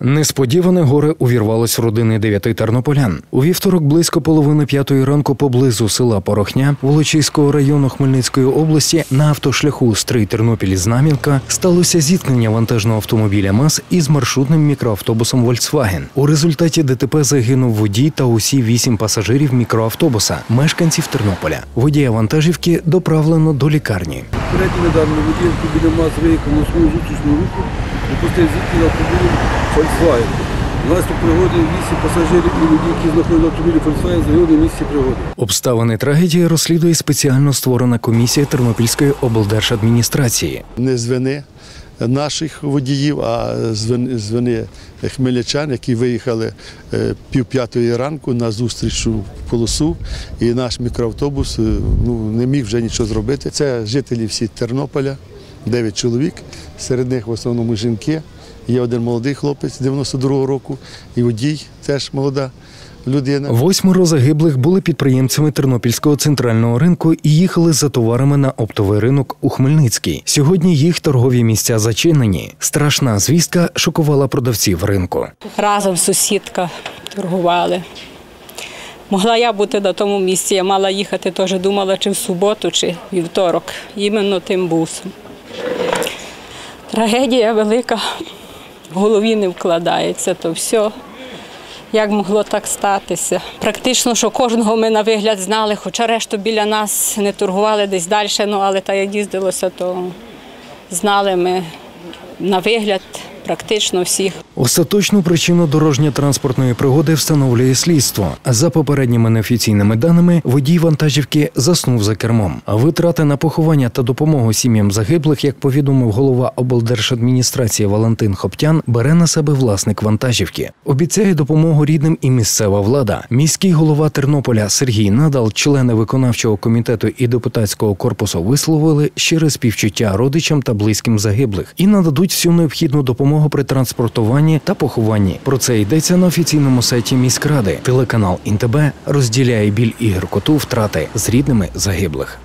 Несподіване горе увірвалось родини дев'яти тернополян. У вівторок близько половини п'ятої ранку поблизу села Порохня Волочиського району Хмельницької області на автошляху Стрий Тернопіль Знам'янка сталося зіткнення вантажного автомобіля МАЗ із маршрутним мікроавтобусом Volkswagen. У результаті ДТП загинув водій та усі вісім пасажирів мікроавтобуса, мешканців Тернополя. Водія вантажівки доправлено до лікарні. Третій недавно водій біля МАЗ виїхав на свою зустрічну руху і пустив звідки автомобіль Volkswagen. Внаслідок пригоди вісім пасажирів і водій, які знаходилися в автомобілі Volkswagen, загинули в місці пригоди. Обставини трагедії розслідує спеціально створена комісія Тернопільської облдержадміністрації. не з вини наших водіїв, а з вини, хмельничан, які виїхали е, пів п'ятої ранку на зустрічну полосу, і наш мікроавтобус е, ну, не міг вже нічого зробити. Це жителі всі Тернополя, 9 чоловік, серед них в основному жінки. Є один молодий хлопець 92-го року, і водій теж молода людина. Восьмеро загиблих були підприємцями Тернопільського центрального ринку і їхали за товарами на оптовий ринок у Хмельницький. Сьогодні їх торгові місця зачинені. Страшна звістка шокувала продавців ринку. Разом сусідка торгували. Могла я бути на тому місці, я мала їхати теж думала, чи в суботу, чи вівторок, іменно тим бусом. Трагедія велика, в голові не вкладається то все. Як могло так статися? Практично, що кожного ми на вигляд знали, хоча решту біля нас не торгували десь далі, ну, але та як їздилося, то знали ми на вигляд практично всіх. Остаточну причину дорожньо-транспортної пригоди встановлює слідство. За попередніми неофіційними даними, водій вантажівки заснув за кермом. Витрати на поховання та допомогу сім'ям загиблих, як повідомив голова облдержадміністрації Валентин Хоптян, бере на себе власник вантажівки. Обіцяє допомогу рідним і місцева влада. Міський голова Тернополя Сергій Надал, члени виконавчого комітету і депутатського корпусу висловили щире співчуття родичам та близьким загиблих і нададуть всю необхідну допомогу при транспортуванні та похованні. Про це йдеться на офіційному сайті міськради. Телеканал ІНТБ розділяє біль і гіркоту втрати з рідними загиблих.